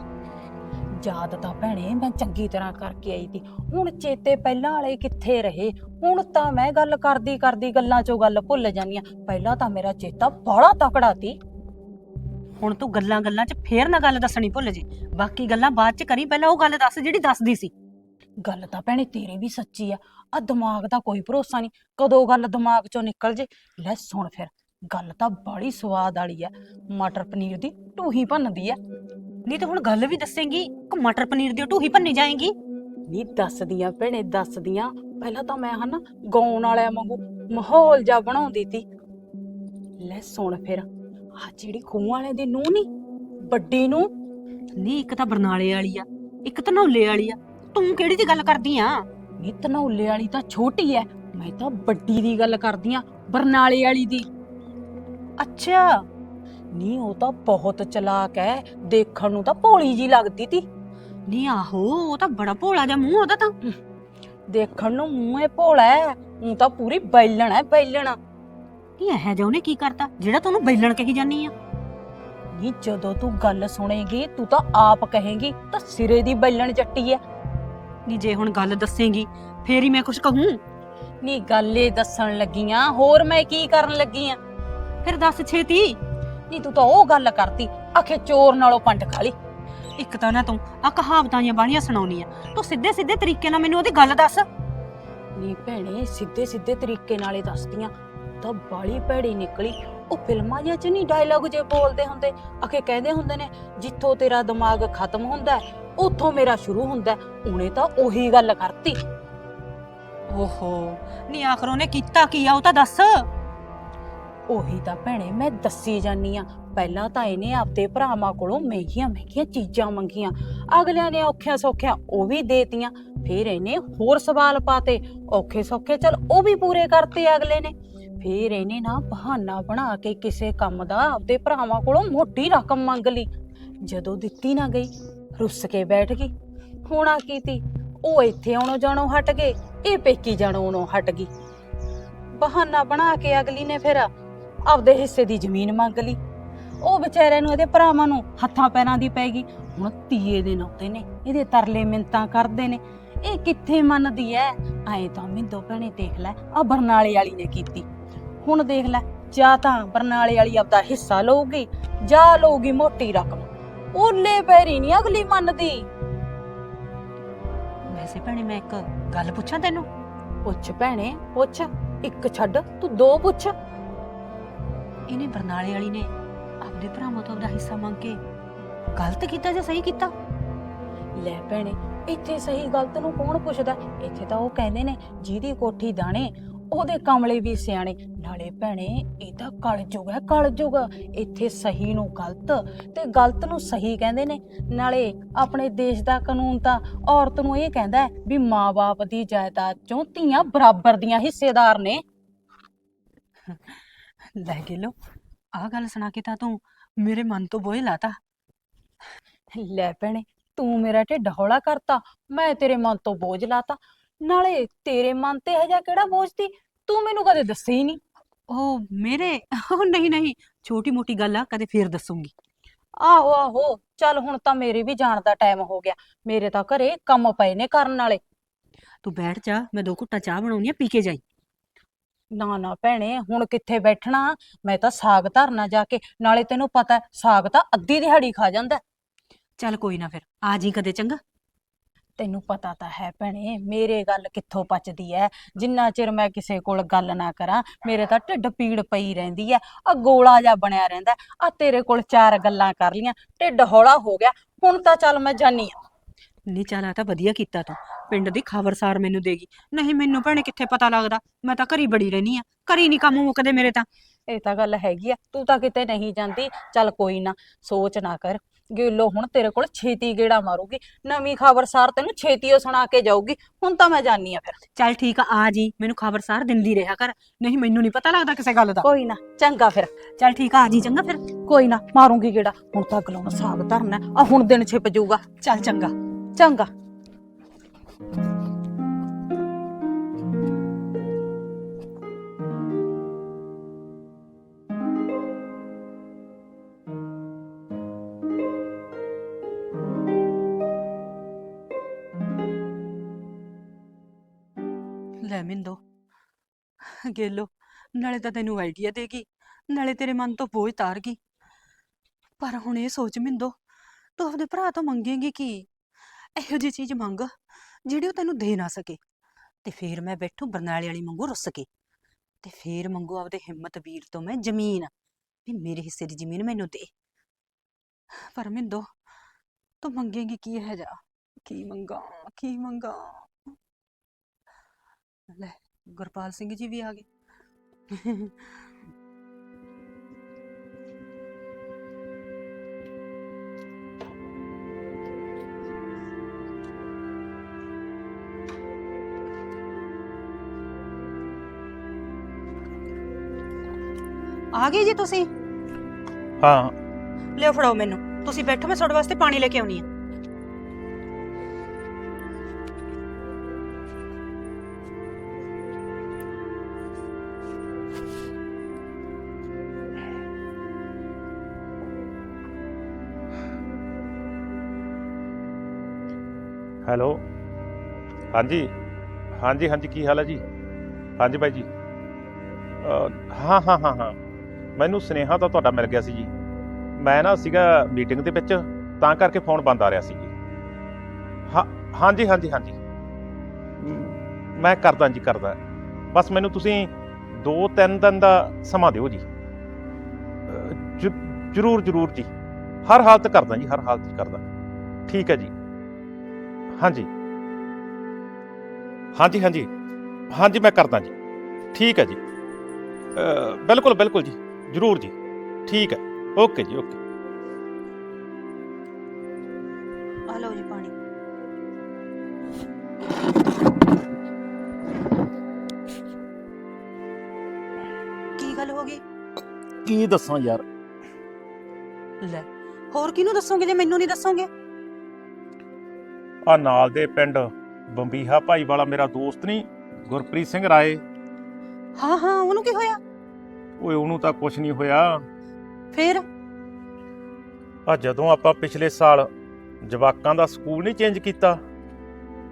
ਯਾਦ ਤਾਂ ਭੈਣੇ ਮੈਂ ਚੰਗੀ ਤਰ੍ਹਾਂ ਕਰਕੇ ਆਈ ਤੀ ਹੁਣ ਚੇਤੇ ਪਹਿਲਾਂ ਵਾਲੇ ਕਿੱਥੇ ਰਹੇ? ਹੁਣ ਤਾਂ ਮੈਂ ਗੱਲ ਕਰਦੀ ਕਰਦੀ ਗੱਲਾਂ 'ਚੋਂ ਗੱਲ ਭੁੱਲ ਜਾਂਦੀ ਆ। ਪਹਿਲਾਂ ਤਾਂ ਮੇਰਾ ਚੇਤਾ ਬੜਾ ਤਕੜਾ ਤੀ ਹੁਣ ਤੂੰ ਗੱਲਾਂ ਗੱਲਾਂ 'ਚ ਫੇਰ ਨਾ ਗੱਲ ਦੱਸਣੀ ਭੁੱਲ ਜੇ। ਬਾਕੀ ਗੱਲਾਂ ਬਾਅਦ 'ਚ ਕਰੀ, ਪਹਿਲਾਂ ਉਹ ਗੱਲ ਦੱਸ ਜਿਹੜੀ ਦੱਸਦੀ ਸੀ। ਗੱਲ ਤਾਂ ਭੈਣੇ ਤੇਰੀ ਵੀ ਸੱਚੀ ਆ ਆ ਦਿਮਾਗ ਦਾ ਕੋਈ ਭਰੋਸਾ ਨਹੀਂ ਕਦੋਂ ਗੱਲ ਦਿਮਾਗ 'ਚੋਂ ਨਿਕਲ ਜੇ? ਲੈ ਸੁਣ ਫਿਰ ਗੱਲ ਤਾਂ ਬੜੀ ਸਵਾਦ ਵਾਲੀ ਆ ਮਟਰ ਪਨੀਰ ਦੀ ਟੂਹੀ ਭੰਨਦੀ ਆ। ਨਹੀਂ ਤੇ ਹੁਣ ਗੱਲ ਵੀ ਦੱਸੇਂਗੀ ਕਿ ਮਟਰ ਪਨੀਰ ਦੀ ਢੂਹੀ ਭੰਨੀ ਜਾਏਗੀ? ਨਹੀਂ ਦੱਸਦੀਆਂ ਭੈਣੇ ਦੱਸਦੀਆਂ ਪਹਿਲਾਂ ਤਾਂ ਮੈਂ ਹਨਾ ਗਾਉਣ ਵਾਲਿਆਂ ਵਾਂਗੂ ਮਾਹੌਲ ਜਾ ਬਣਾਉਂਦੀ ਤੀ। ਲੈ ਸੁਣ ਫਿਰ ਆ ਜਿਹੜੀ ਖੂਹ ਵਾਲੇ ਦੀ ਨੂੰ ਨਹੀਂ ਵੱਡੀ ਨੂੰ ਨਹੀਂ ਇੱਕ ਤਾਂ ਬਰਨਾਲੇ ਵਾਲੀ ਆ ਇੱਕ ਧਨੌਲੇ ਵਾਲੀ ਆ ਤੂੰ ਕਿਹੜੀ ਦੀ ਗੱਲ ਕਰਦੀ ਆ? ਨੀ ਧਨੌਲੇ ਵਾਲੀ ਤਾਂ ਛੋਟੀ ਐ। ਮੈਂ ਤਾਂ ਵੱਡੀ ਦੀ ਗੱਲ ਕਰਦੀ ਆ ਬਰਨਾਲੇ ਵਾਲੀ ਦੀ। ਅੱਛਾ। ਨੀ ਉਹ ਤਾਂ ਬਹੁਤ ਚਲਾਕ ਐ। ਦੇਖਣ ਨੂੰ ਤਾਂ ਭੋਲੀ ਜੀ ਲੱਗਦੀ ਤੀ। ਨਹੀਂ ਆਹੋ ਉਹ ਤਾਂ ਬੜਾ ਭੋਲਾ ਜਿਹਾ ਮੂੰਹ ਉਹਦਾ ਤਾਂ। ਦੇਖਣ ਨੂੰ ਮੂੰਹ ਏ ਭੋਲਾ ਐ। ਉਹ ਤਾਂ ਪੂਰੀ ਬੈਲਣ ਐ ਬੈਲਣ। ਨਹੀਂ ਇਹ ਜਿਹਾ ਉਹਨੇ ਕੀ ਕਰਤਾ? ਜਿਹੜਾ ਤੈਨੂੰ ਬੈਲਣ ਕਹੀ ਜਾਨੀ ਆ? ਨੀ ਜਦੋਂ ਤੂੰ ਗੱਲ ਸੁਣੇਗੀ ਤੂੰ ਤਾਂ ਆਪ ਕਹੇਂਗੀ ਤਾਂ ਸਿਰੇ ਦੀ ਬੈਲਣ ਜੱਟੀ ਐ। ਨਹੀਂ ਜੇ ਹੁਣ ਗੱਲ ਦੱਸੇਂਗੀ ਫੇਰ ਹੀ ਮੈਂ ਕੁਝ ਕਹੂੰ। ਨੀ ਗੱਲ ਦੱਸਣ ਲੱਗੀਆਂ ਹੋਰ ਮੈਂ ਕੀ ਕਰਨ ਲੱਗੀ ਆ? ਫਿਰ ਦੱਸ ਛੇਤੀ। ਨੀ ਤੂੰ ਤਾਂ ਉਹ ਗੱਲ ਕਰਤੀ ਆਖੇ ਚੋਰ ਨਾਲੋਂ ਪੰਡ ਖਾਲੀ ਇੱਕ ਤਾਂ ਨਾ ਤੂੰ ਆ ਕਹਾਵਤਾਂ ਜਾਂ ਬਾਣੀਆਂ ਸੁਣਾਉਣੀ ਆ। ਤੂੰ ਸਿੱਧੇ ਸਿੱਧੇ ਤਰੀਕੇ ਨਾਲ ਮੈਨੂੰ ਉਹਦੀ ਗੱਲ ਦੱਸ। ਨੀ ਭੈਣੇ ਸਿੱਧੇ ਸਿੱਧੇ ਤਰੀਕੇ ਨਾਲੇ ਦੱਸਦੀਆਂ। ਤਾਂ ਬਾਲੀ ਭੈੜੀ ਨਿਕਲੀ। ਉਹ ਫਿਲਮਾਂ ਜਿਹਾ ਚ ਨਹੀਂ ਡਾਇਲੌਗ ਜੇ ਬੋਲਦੇ ਹੁੰਦੇ ਆਖੇ ਕਹਿੰਦੇ ਹੁੰਦੇ ਨੇ ਜਿੱਥੋਂ ਤੇਰਾ ਦਿਮਾਗ ਖਤਮ ਹੁੰਦਾ ਹੈ, ਉੱਥੋਂ ਮੇਰਾ ਸ਼ੁਰੂ ਹੁੰਦਾ ਹੈ। ਉਹਨੇ ਤਾਂ ਉਹੀ ਗੱਲ ਕਰਤੀ। ਓਹੋ ਨਹੀਂ ਆਖਰ ਉਹਨੇ ਕੀਤਾ ਕੀ ਆ ਉਹ ਤਾਂ ਦੱਸ। ਉਹੀ ਤਾਂ ਭੈਣੇ ਮੈਂ ਦੱਸੀ ਜਾਨੀ ਆ ਪਹਿਲਾਂ ਤਾਂ ਇਹਨੇ ਆਪਦੇ ਭਰਾਵਾਂ ਕੋਲੋਂ ਮਹਿੰਗੀਆਂ ਮਹਿੰਗੀਆਂ ਚੀਜ਼ਾਂ ਮੰਗੀਆਂ। ਅਗਲਿਆਂ ਨੇ ਔਖਿਆਂ ਸੌਖਿਆਂ ਉਹ ਵੀ ਦੇਤੀਆਂ। ਫਿਰ ਇਹਨੇ ਹੋਰ ਸਵਾਲ ਪਾਤੇ। ਔਖੇ ਸੌਖੇ ਚਲ ਉਹ ਵੀ ਪੂਰੇ ਕਰਤੇ ਅਗਲੇ ਨੇ। ਫਿਰ ਇਹਨੇ ਨਾ ਬਹਾਨਾ ਬਣਾ ਕੇ ਕਿਸੇ ਕੰਮ ਦਾ ਆਪਦੇ ਭਰਾਵਾਂ ਕੋਲੋਂ ਮੋਟੀ ਰਕਮ ਮੰਗ ਲਈ। ਜਦੋਂ ਦਿੱਤੀ ਨਾ ਗਈ ਰੁੱਸ ਕੇ ਬੈਠ ਗਈ। ਹੋਣਾ ਕੀਤੀ ਉਹ ਇੱਥੇ ਆਉਣੋਂ ਜਾਣੋਂ ਹਟ ਗਏ, ਇਹ ਪੇਕੀ ਜਾਣੋਂ ਹਟ ਗਈ। ਬਹਾਨਾ ਬਣਾ ਕੇ ਅਗਲੀ ਨੇ ਫਿਰ ਆਪਦੇ ਹਿੱਸੇ ਦੀ ਜ਼ਮੀਨ ਮੰਗ ਲਈ। ਉਹ ਵਿਚਾਰਿਆਂ ਨੂੰ ਇਹਦੇ ਭਰਾਵਾਂ ਨੂੰ ਹੱਥਾਂ ਪੈਰਾਂ ਦੀ ਪੈ ਗਈ। ਹੁਣ ਤੀਏ ਦੇ ਨਾਤੇ ਨੇ, ਇਹਦੇ ਤਰਲੇ ਮਿੰਤਾਂ ਕਰਦੇ ਨੇ। ਇਹ ਕਿੱਥੇ ਮੰਨਦੀ ਐ? ਐਂ ਤਾਂ ਮਿੰਦੋ ਭੈਣੇ ਦੇਖ ਲੈ ਆ ਬਰਨਾਲੇ ਵਾਲੀ ਨੇ ਕੀਤੀ। ਹੁਣ ਦੇਖ ਲੈ, ਜਾਂ ਤਾਂ ਬਰਨਾਲੇ ਵਾਲੀ ਆਪਦਾ ਹਿੱਸਾ ਲਊਗੀ, ਜਾਂ ਲਊਗੀ ਮੋਟੀ ਰਕਮ। ਉਹਲੇ ਪੈਰੀ ਨਹੀਂ ਅਗਲੀ ਮੰਨਦੀ। ਵੈਸੇ ਭੈਣੇ ਮੈਂ ਇੱਕ ਗੱਲ ਪੁੱਛਾਂ ਤੈਨੂੰ? ਪੁੱਛ ਭੈਣੇ ਪੁੱਛ। ਇੱਕ ਛੱਡ ਤੂੰ ਦੋ ਪੁੱਛ। ਇਹਨੇ ਬਰਨਾਲੇ ਵਾਲੀ ਨੇ ਆਪਦੇ ਭਰਾਵਾਂ ਤੋਂ ਆਪਦਾ ਹਿੱਸਾ ਮੰਗ ਕੇ ਗਲਤ ਕੀਤਾ ਜਾਂ ਸਹੀ ਕੀਤਾ? ਲੈ ਭੈਣੇ ਇੱਥੇ ਸਹੀ ਗਲਤ ਨੂੰ ਕੌਣ ਪੁੱਛਦਾ? ਇੱਥੇ ਤਾਂ ਉਹ ਕਹਿੰਦੇ ਨੇ ਜਿਹਦੀ ਕੋਠੀ ਦਾਣੇ ਉਹਦੇ ਕਮਲੇ ਵੀ ਸਿਆਣੇ। ਨਾਲੇ ਭੈਣੇ, ਇਹ ਤਾਂ ਕਲਯੁਗ ਹੈ, ਕਲਯੁਗ। ਇੱਥੇ ਸਹੀ ਨੂੰ ਗਲਤ ਤੇ ਗਲਤ ਨੂੰ ਸਹੀ ਕਹਿੰਦੇ ਨੇ। ਨਾਲੇ ਆਪਣੇ ਦੇਸ਼ ਦਾ ਕਾਨੂੰਨ ਤਾਂ ਔਰਤ ਨੂੰ ਇਹ ਕਹਿੰਦਾ ਹੈ ਵੀ ਮਾਂ-ਬਾਪ ਦੀ ਜਾਇਦਾਦ ਚੋਂ ਧੀਆਂ ਬਰਾਬਰ ਦੀਆਂ ਹਿੱਸੇਦਾਰ ਨੇ। ਲੈ ਗਿਲੋ, ਆਹ ਗੱਲ ਸੁਣਾ ਕੇ ਤਾਂ ਤੂੰ ਮੇਰੇ ਮਨ ਤੋਂ ਬੋਝ ਲਾਤਾ। ਲੈ ਭੈਣੇ, ਤੂੰ ਮੇਰਾ ਢਿੱਡ ਹੌਲਾ ਕਰਤਾ, ਮੈਂ ਤੇਰੇ ਮਨ ਤੋਂ ਬੋਝ ਲਾਤਾ। ਨਾਲੇ ਤੇਰੇ ਮਨ ਤੇ ਹਜਾ ਕਿਹੜਾ ਬੋਝ ਤੀ ਤੂੰ ਮੈਨੂੰ ਕਦੇ ਦੱਸੀ ਹੀ ਨਹੀਂ ਉਹ ਮੇਰੇ? ਉਹ ਨਹੀਂ ਨਹੀਂ। ਛੋਟੀ ਮੋਟੀ ਗੱਲ ਆ ਕਦੇ ਫੇਰ ਦੱਸੂਗੀ। ਆਹੋ ਆਹੋ। ਚੱਲ ਹੁਣ ਤਾਂ ਮੇਰੇ ਵੀ ਜਾਣ ਦਾ ਟਾਈਮ ਹੋ ਗਿਆ। ਮੇਰੇ ਤਾਂ ਘਰੇ ਕੰਮ ਪਏ ਨੇ ਕਰਨ ਵਾਲੇ। ਤੂੰ ਬੈਠ ਜਾ ਮੈਂ ਦੋ ਘੁੱਟਾਂ ਚਾਹ ਬਣਾਉਣੀ ਆ ਪੀ ਕੇ ਜਾਈ। ਨਾ ਨਾ ਭੈਣੇ ਹੁਣ ਕਿੱਥੇ ਬੈਠਣਾ? ਮੈਂ ਤਾਂ ਸਾਗ ਧਰਨਾ ਜਾ ਕੇ ਨਾਲੇ ਤੈਨੂੰ ਪਤਾ ਸਾਗ ਤਾਂ ਅੱਧੀ ਦਿਹਾੜੀ ਖਾ ਜਾਂਦਾ। ਚੱਲ ਕੋਈ ਨਾ ਫਿਰ ਆ ਜੀ ਕਦੇ ਚੰਗਾ। ਤੈਨੂੰ ਪਤਾ ਤਾਂ ਹੈ ਭੈਣੇ, ਮੇਰੇ ਗੱਲ ਕਿੱਥੋਂ ਪਚਦੀ ਐ? ਜਿੰਨਾ ਚਿਰ ਮੈਂ ਕਿਸੇ ਕੋਲ ਗੱਲ ਨਾ ਕਰਾਂ, ਮੇਰੇ ਤਾਂ ਢਿੱਡ ਪੀੜ ਪਈ ਰਹਿੰਦੀ ਐ। ਆ ਗੋਲਾ ਜਿਹਾ ਬਣਿਆ ਰਹਿੰਦਾ ਆ ਤੇਰੇ ਕੋਲ ਚਾਰ ਗੱਲਾਂ ਕਰ ਲੀਆਂ ਢਿੱਡ ਹੌਲਾ ਹੋ ਗਿਆ। ਹੁਣ ਤਾਂ ਚੱਲ ਮੈਂ ਜਾਨੀ ਆ। ਨਹੀਂ ਚੱਲ ਆ ਤਾਂ ਵਧੀਆ ਕੀਤਾ ਤੂੰ। ਪਿੰਡ ਦੀ ਖਬਰਸਾਰ ਮੈਨੂੰ ਦੇਗੀ ਨਹੀਂ ਮੈਨੂੰ ਭੈਣੇ ਕਿੱਥੇ ਪਤਾ ਲੱਗਦਾ? ਮੈਂ ਤਾਂ ਘਰੀ ਬੜੀ ਰਹਿਨੀ ਆ। ਘਰੀ ਨਹੀਂ ਕੰਮ ਮੁੱਕਦੇ ਮੇਰੇ ਤਾਂ। ਇਹ ਤਾਂ ਗੱਲ ਹੈਗੀ ਆ। ਤੂੰ ਤਾਂ ਕਿਤੇ ਨਹੀਂ ਜਾਂਦੀ। ਚੱਲ ਕੋਈ ਨਾ ਸੋਚ ਨਾ ਕਰ। ਗਿੱਲੋ ਹੁਣ ਤੇਰੇ ਕੋਲ ਛੇਤੀ ਗੇੜਾ ਮਾਰੂਗੀ। ਨਵੀਂ ਖਬਰਸਾਰ ਤੈਨੂੰ ਛੇਤੀ ਉਹ ਸੁਣਾ ਕੇ ਜਾਊਗੀ। ਹੁਣ ਤਾਂ ਮੈਂ ਜਾਨੀ ਆ ਫਿਰ। ਚੱਲ ਠੀਕ ਆ ਆ ਜੀ। ਮੈਨੂੰ ਖਬਰਸਾਰ ਦਿੰਦੀ ਰਿਹਾ ਕਰ। ਨਹੀਂ ਮੈਨੂੰ ਨਹੀਂ ਪਤਾ ਲੱਗਦਾ ਕਿਸੇ ਗੱਲ ਦਾ। ਕੋਈ ਨਾ ਚੰਗਾ ਫਿਰ। ਚੱਲ ਠੀਕ ਆ ਆ ਜੀ ਚੰਗਾ ਫਿਰ। ਕੋਈ ਨਾ ਮਾਰੂੰਗੀ ਗੇੜਾ। ਹੁਣ ਤਾਂ ਗਲਾਉਣ ਸਾਗ ਧਰਨਾ। ਆ ਹੁਣ ਦਿਨ ਛਿਪ ਜਾਊਗਾ। ਚੱਲ ਚੰਗਾ। ਚੰਗਾ। ਲੈ ਮਿੰਦੋ ਗੇਲੋ ਨਾਲੇ ਤਾਂ ਤੈਨੂੰ ਆਈਡੀਆ ਦੇਗੀ ਨਾਲੇ ਤੇਰੇ ਮਨ ਤੋਂ ਬੋਝ ਤਾਰਗੀ ਪਰ ਹੁਣ ਇਹ ਸੋਚ ਮਿੰਦੋ, ਤੂੰ ਆਪਣੇ ਭਰਾ ਤੋਂ ਮੰਗੇਂਗੀ ਕੀ? ਇਹੋ ਜਿਹੀ ਚੀਜ਼ ਮੰਗ ਜਿਹੜੀ ਉਹ ਤੈਨੂੰ ਦੇ ਨਾ ਸਕੇ। ਤੇ ਫੇਰ ਮੈਂ ਬੈਠੂ ਬਰਨਾਲੇ ਵਾਲੀ ਮੰਗੂ ਰੁੱਸ ਕੇ। ਤੇ ਫੇਰ ਮੰਗੂ ਆਪਦੇ ਹਿੰਮਤ ਵੀਰ ਤੋਂ ਮੈਂ ਜ਼ਮੀਨ ਵੀ ਮੇਰੇ ਹਿੱਸੇ ਦੀ ਜ਼ਮੀਨ ਮੈਨੂੰ ਦੇ। ਪਰ ਮਿੰਦੋ, ਤੂੰ ਮੰਗੇਂਗੀ ਕੀ ਹੈ ਜਾ ਕੀ ਮੰਗਾ? ਕੀ ਮੰਗਾ? ਲੈ, ਗੁਰਪਾਲ ਸਿੰਘ ਜੀ ਵੀ ਆ ਗਏ। ਆ ਗਏ ਜੀ ਤੁਸੀਂ? ਹਾਂ। ਲਿਓ ਫੜਾਓ ਮੈਨੂੰ। ਤੁਸੀਂ ਬੈਠੋ ਮੈਂ ਤੁਹਾਡੇ ਵਾਸਤੇ ਪਾਣੀ ਲੈ ਕੇ ਆਉਣੀ ਆ। ਹੈਲੋ। ਹਾਂਜੀ। ਹਾਂਜੀ ਹਾਂਜੀ ਕੀ ਹਾਲ ਹੈ ਜੀ? ਹਾਂਜੀ ਬਾਈ ਜੀ। ਅਹ, ਹਾਂ ਹਾਂ ਹਾਂ ਹਾਂ। ਮੈਨੂੰ ਸੁਨੇਹਾ ਤਾਂ ਤੁਹਾਡਾ ਮਿਲ ਗਿਆ ਸੀ ਜੀ। ਮੈਂ ਨਾ ਸੀਗਾ ਮੀਟਿੰਗ ਦੇ ਵਿੱਚ, ਤਾਂ ਕਰਕੇ ਫੋਨ ਬੰਦ ਆ ਰਿਹਾ ਸੀ ਜੀ। ਹਾਂ, ਹਾਂਜੀ ਹਾਂਜੀ ਹਾਂਜੀ। ਮੈਂ ਕਰਦਾ ਜੀ, ਕਰਦਾ। ਬਸ ਮੈਨੂੰ ਤੁਸੀਂ 2-3 ਦਿਨ ਦਾ ਸਮਾਂ ਦਿਓ ਜੀ। ਜ਼ਰੂਰ ਜ਼ਰੂਰ ਜੀ। ਹਰ ਹਾਲਤ ਕਰਦਾ ਜੀ, ਹਰ ਹਾਲਤ ਕਰਦਾ। ਠੀਕ ਹੈ ਜੀ। ਹਾਂਜੀ। ਹਾਂਜੀ ਹਾਂਜੀ। ਹਾਂਜੀ, ਮੈਂ ਕਰਦਾ ਜੀ। ਠੀਕ ਹੈ ਜੀ। ਬਿਲਕੁਲ ਬਿਲਕੁਲ ਜੀ। ਜ਼ਰੂਰ ਜੀ। ਠੀਕ ਹੈ। ਓਕੇ ਜੀ ਓਕੇ। ਆ ਲਓ ਜੀ ਪਾਣੀ। ਕੀ ਗੱਲ ਹੋ ਗਈ? ਕੀ ਦੱਸਾਂ ਯਾਰ? ਲੈ ਹੋਰ ਕਿਹਨੂੰ ਦੱਸੋਗੇ ਜੇ ਮੈਨੂੰ ਨਹੀਂ ਦੱਸੋਗੇ? ਆ ਨਾਲ ਦੇ ਪਿੰਡ ਬੰਬੀਹਾ ਭਾਈ ਵਾਲਾ ਮੇਰਾ ਦੋਸਤ ਨਹੀਂ ਗੁਰਪ੍ਰੀਤ ਸਿੰਘ ਰਾਏ। ਹਾਂ ਹਾਂ ਉਹਨੂੰ ਕੀ ਹੋਇਆ? ਓਏ ਉਹਨੂੰ ਤਾਂ ਕੁਝ ਨਹੀਂ ਹੋਇਆ। ਫੇਰ? ਆ ਜਦੋਂ ਆਪਾਂ ਪਿਛਲੇ ਸਾਲ ਜਵਾਕਾਂ ਦਾ ਸਕੂਲ ਨਹੀਂ ਚੇਂਜ ਕੀਤਾ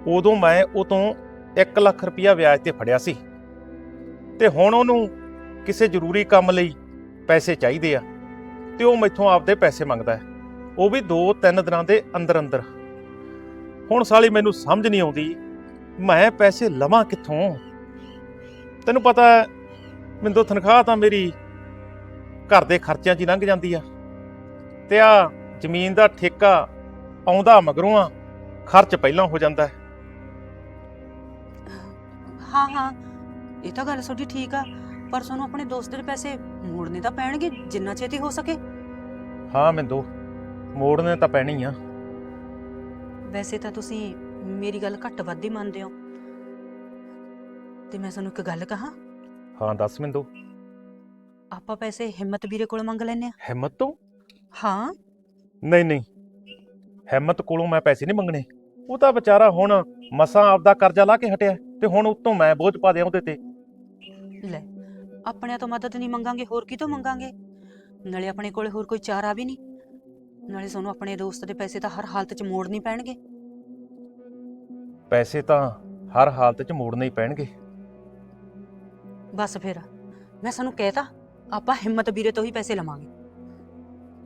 ਉਦੋਂ ਮੈਂ ਉਹ ਤੋਂ 1 ਲੱਖ ਰੁਪਇਆ ਵਿਆਜ ਤੇ ਫੜਿਆ ਸੀ। ਤੇ ਹੁਣ ਉਹਨੂੰ ਕਿਸੇ ਜ਼ਰੂਰੀ ਕੰਮ ਲਈ ਪੈਸੇ ਚਾਹੀਦੇ ਆ ਤੇ ਉਹ ਮੈਥੋਂ ਆਪਦੇ ਪੈਸੇ ਮੰਗਦਾ ਹੈ। ਉਹ ਵੀ 2-3 ਦਿਨਾਂ ਦੇ ਅੰਦਰ ਅੰਦਰ। ਹੁਣ ਸਾਲੀ ਮੈਨੂੰ ਸਮਝ ਨਹੀਂ ਆਉਂਦੀ ਮੈਂ ਪੈਸੇ ਲਵਾਂ ਕਿੱਥੋਂ? ਤੈਨੂੰ ਪਤਾ ਹੈ ਮੈਨੂੰ ਤਨਖਾਹ ਤਾਂ ਮੇਰੀ ਘਰ ਦੇ ਖਰਚਿਆਂ 'ਚ ਹੀ ਲੰਘ ਜਾਂਦੀ ਆ। ਤੇ ਆ ਜ਼ਮੀਨ ਦਾ ਠੇਕਾ ਆਉਂਦਾ ਮਗਰੋਂ ਆ ਖਰਚ ਪਹਿਲਾਂ ਹੋ ਜਾਂਦਾ ਹੈ। ਹਾਂ ਹਾਂ ਇਹ ਤਾਂ ਗੱਲ ਤੁਹਾਡੀ ਠੀਕ ਆ ਪਰ ਤੁਹਾਨੂੰ ਆਪਣੇ ਦੋਸਤ ਦੇ ਪੈਸੇ ਮੋੜਨੇ ਤਾਂ ਪੈਣਗੇ ਜਿੰਨਾ ਛੇਤੀ ਹੋ ਸਕੇ। ਹਾਂ ਮਿੰਦੋ ਮੋੜਨੇ ਤਾਂ ਪੈਣੀ ਆ। ਵੈਸੇ ਤਾਂ ਤੁਸੀਂ ਮੇਰੀ ਗੱਲ ਘੱਟ ਵੱਧ ਹੀ ਮੰਨਦੇ ਹੋ। ਤੇ ਮੈਂ ਤੁਹਾਨੂੰ ਇੱਕ ਗੱਲ ਕਹਾਂ ਹਾਂ ਦੱਸ ਮਿੰਦੋ। ਆਪਾਂ ਪੈਸੇ ਹਿੰਮਤ ਵੀਰੇ ਕੋਲ ਮੰਗ ਲੈਨੇ ਆ ਹਿੰਮਤ ਤੋਂ? ਹਾਂ। ਨਹੀਂ ਨਹੀਂ। ਹਿੰਮਤ ਕੋਲੋਂ ਮੈਂ ਪੈਸੇ ਨਹੀਂ ਮੰਗਣੇ। ਉਹ ਤਾਂ ਵਿਚਾਰਾ ਹੁਣ ਮਸਾਂ ਆਪਦਾ ਕਰਜ਼ਾ ਲਾ ਕੇ ਹਟਿਆ ਤੇ ਹੁਣ ਉਤੋਂ ਮੈਂ ਬੋਝ ਪਾ ਦਿਆਂ ਉਹਦੇ ਤੇ। ਲੈ ਆਪਣਿਆਂ ਤੋਂ ਮਦਦ ਨਹੀਂ ਮੰਗਾਂਗੇ ਹੋਰ ਕੀ ਤੋਂ ਮੰਗਾਂਗੇ? ਨਾਲੇ ਆਪਣੇ ਕੋਲੇ ਹੋਰ ਕੋਈ ਚਾਰਾ ਵੀ ਨਹੀਂ। ਨਾਲੇ ਸਾਨੂੰ ਆਪਣੇ ਦੋਸਤ ਦੇ ਪੈਸੇ ਤਾਂ ਹਰ ਹਾਲਤ 'ਚ ਮੋੜਨੇ ਪੈਣਗੇ। ਪੈਸੇ ਤਾਂ ਹਰ ਹਾਲਤ 'ਚ ਮੋੜਨੇ ਹੀ ਪੈਣਗੇ। ਬਸ ਫਿਰ। ਮੈਂ ਸਾਨੂੰ ਕਹਿਤਾ ਆਪਾਂ ਹਿੰਮਤ ਵੀਰੇ ਤੋਂ ਹੀ ਪੈਸੇ ਲਵਾਂਗੇ।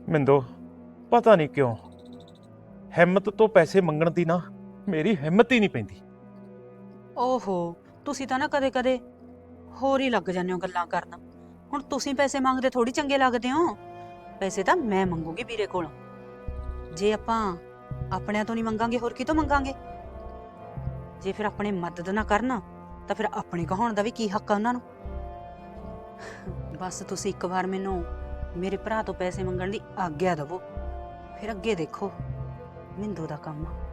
ਮਿੰਦੋ ਪਤਾ ਨਹੀਂ ਕਿਉਂ। ਹਿੰਮਤ ਤੋਂ ਪੈਸੇ ਮੰਗਣ ਦੀ ਨਾ ਮੇਰੀ ਹਿੰਮਤ ਹੀ ਨਹੀਂ ਪੈਂਦੀ। ਓਹੋ ਤੁਸੀਂ ਤਾਂ ਨਾ ਕਦੇ-ਕਦੇ ਹੋਰ ਹੀ ਲੱਗ ਜਾਂਦੇ ਹੋ ਗੱਲਾਂ ਕਰਨ। ਹੁਣ ਤੁਸੀਂ ਪੈਸੇ ਮੰਗਦੇ ਥੋੜੀ ਚੰਗੇ ਲੱਗਦੇ ਹੋ। ਪੈਸੇ ਤਾਂ ਮੈਂ ਮੰਗੂਗੀ ਵੀਰੇ ਕੋਲੋਂ। ਜੇ ਆਪਾਂ ਆਪਣਿਆਂ ਤੋਂ ਨਹੀਂ ਮੰਗਾਂਗੇ ਹੋਰ ਕੀ ਤੋਂ ਮੰਗਾਂਗੇ? ਜੇ ਫਿਰ ਆਪਣੇ ਮਦਦ ਨਾ ਕਰਨ ਤਾਂ ਫਿਰ ਆਪਣੇ ਕਹਾਉਣ ਦਾ ਵੀ ਕੀ ਹੱਕ ਆ ਉਹਨਾਂ ਨੂੰ? ਬਸ ਤੁਸੀਂ ਇੱਕ ਵਾਰ ਮੈਨੂੰ ਮੇਰੇ ਭਰਾ ਤੋਂ ਪੈਸੇ ਮੰਗਣ ਦੀ ਆਗਿਆ ਦਿਵੋ। ਫਿਰ ਅੱਗੇ ਦੇਖੋ। ਮਿੰਦੂ ਦਾ ਕੰਮ ਆ।